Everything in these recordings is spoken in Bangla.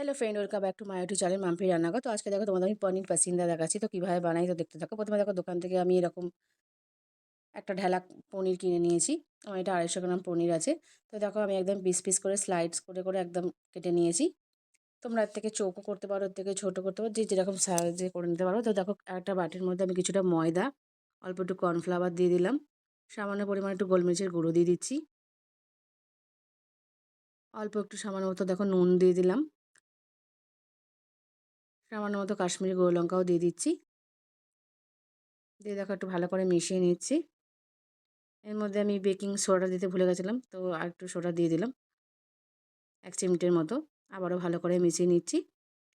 Hello friend welcome back to my YouTube channel Mampi রান্নাঘর তো আজকে দেখো তোমাদের আমি পনির পাসিন্দা দেখাচ্ছি। তো কীভাবে বানাই তো দেখতে থাকো। প্রথমে দেখো দোকান থেকে আমি এরকম একটা ঢেলা পনির কিনে নিয়েছি। আমার এটা আড়াইশো গ্রাম পনির আছে। তো দেখো আমি একদম পিস পিস করে স্লাইডস করে করে একদম কেটে নিয়েছি। তোমরা এর থেকে চৌকো করতে পারো, এর থেকে ছোটো করতে পারো, যে যেরকম সাইজে করে নিতে পারো। তো দেখো একটা বাটির মধ্যে আমি কিছুটা ময়দা, অল্প একটু কর্নফ্লাওয়ার দিয়ে দিলাম। সামান্য পরিমাণে একটু গোলমরিচের গুঁড়ো দিয়ে দিচ্ছি। অল্প একটু সামান্য মতো দেখো নুন দিয়ে দিলাম। সামান্য মতো কাশ্মীরি গোল লঙ্কাও দিয়ে দিচ্ছি। দিয়ে দেখো একটু ভালো করে মিশিয়ে নিচ্ছি। এর মধ্যে আমি বেকিং সোডা দিতে ভুলে গেছিলাম, তো আর একটু সোডা দিয়ে দিলাম। এক চিমটের মতো, আবারও ভালো করে মিশিয়ে নিচ্ছি।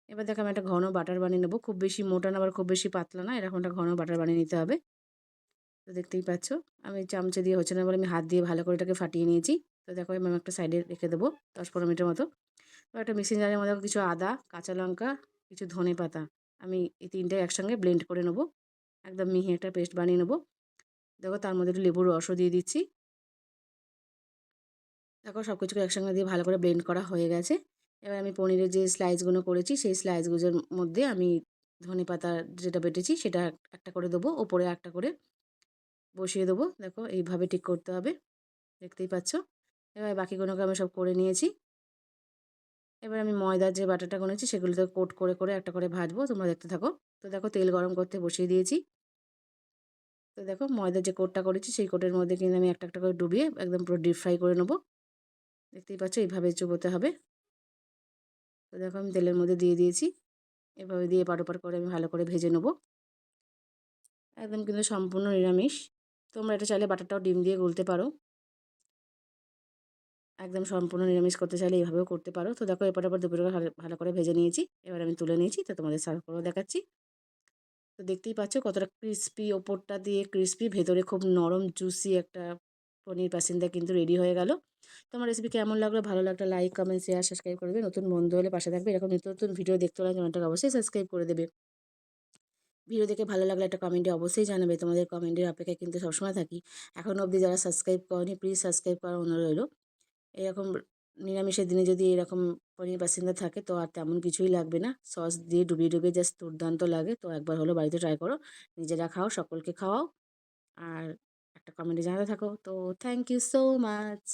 এবার দেখো আমি একটা ঘন বাটার বানিয়ে নেব। খুব বেশি মোটা না, আবার খুব বেশি পাতলা না, এরকম একটা ঘন বাটার বানিয়ে নিতে হবে। তো দেখতেই পাচ্ছ, আমি চামচে দিয়ে হচ্ছে না বলে আমি হাত দিয়ে ভালো করে এটাকে ফাটিয়ে নিয়েছি। তো দেখো আমি একটা সাইডে রেখে দেবো, দশ পনেরো মিনিটের মতো। তো একটা মিক্সিং জারের মধ্যে কিছু আদা, কাঁচা লঙ্কা কিছু ধনে পাতা। আমি এই তিনটে একসঙ্গে ব্লেন্ড করে নেব। একদম মিহি একটা পেস্ট বানিয়ে নেব। দেখো তার মধ্যে একটু লেবুর রসও দিয়ে দিচ্ছি। দেখো সব কিছুকে একসঙ্গে দিয়ে ভালো করে ব্লেন্ড করা হয়ে গেছে। এবার আমি পনিরের যে স্লাইসগুলো করেছি, সেই স্লাইসগুলোর মধ্যে আমি ধনে পাতা যেটা বেটেছি, সেটা একটা করে দেবো, ওপরে একটা করে বসিয়ে দেবো। দেখো এইভাবে ঠিক করতে হবে। দেখতেই পাচ্ছ। এবার বাকিগুলোকে আমি সব করে নিয়েছি। এবার আমি ময়দার যে বাটারটা করেছি সেগুলোতে কোট করে করে একটা করে ভাজবো, তোমরা দেখতে থাকো। তো দেখো তেল গরম করতে বসিয়ে দিয়েছি। তো দেখো ময়দার যে কোটটা করেছি সেই কোটের মধ্যে কিন্তু আমি একটা একটা করে ডুবিয়ে একদম পুরো ডিপ ফ্রাই করে নেব। দেখতেই পাচ্ছ এইভাবে চুবোতে হবে। তো দেখো আমি তেলের মধ্যে দিয়ে দিয়েছি। এভাবে দিয়ে পার পার করে আমি ভালো করে ভেজে নেব। একদম কিন্তু সম্পূর্ণ নিরামিষ। তোমরা এটা চাইলে বাটারটাও ডিম দিয়ে গুলতে পারো। একদম সম্পূর্ণ নিরামিষ করতে চাইলে এইভাবেও করতে পারো। তো দেখো এরপর আবার দুপুরে ভালো করে ভেজে নিয়েছি। এবার আমি তুলে নিয়েছি, তো তোমাদের সার্ভ করেও দেখাচ্ছি। তো দেখতেই পাচ্ছ কতটা ক্রিস্পি ওপরটা দিয়ে ক্রিস্পি ভেতরে খুব নরম জুসি একটা পনির পাসিন্দা কিন্তু রেডি হয়ে গেল। তোমার রেসিপি কেমন লাগল? ভালো লাগলে লাইক কমেন্ট শেয়ার সাবস্ক্রাইব করবে নতুন বন্ধু হলে পাশে থাকবে। এরকম নিত্য নতুন ভিডিও দেখতে হলে চ্যানেলটাকে অবশ্যই সাবস্ক্রাইব করে দেবে। ভিডিও দেখে ভালো লাগলে একটা কমেন্টে অবশ্যই জানাবে। তোমাদের কমেন্টের অপেক্ষায় কিন্তু সবসময় থাকি। এখন অবধি যারা সাবস্ক্রাইব করেনি প্লিজ সাবস্ক্রাইব করার অনুরোধ রইল। এরকম নিরামিষের দিনে যদি এরকম পনির বাসিন্দা থাকে, তো আর তেমন কিছুই লাগবে না। সস দিয়ে ডুবিয়ে ডুবিয়ে জাস্ট দুর্দান্ত লাগে। তো একবার হলো বাড়িতে ট্রাই করো। নিজেরা খাও, সকলকে খাওয়াও। আর একটা কমেন্টে জানাতে থাকো। তো থ্যাংক ইউ সো মাচ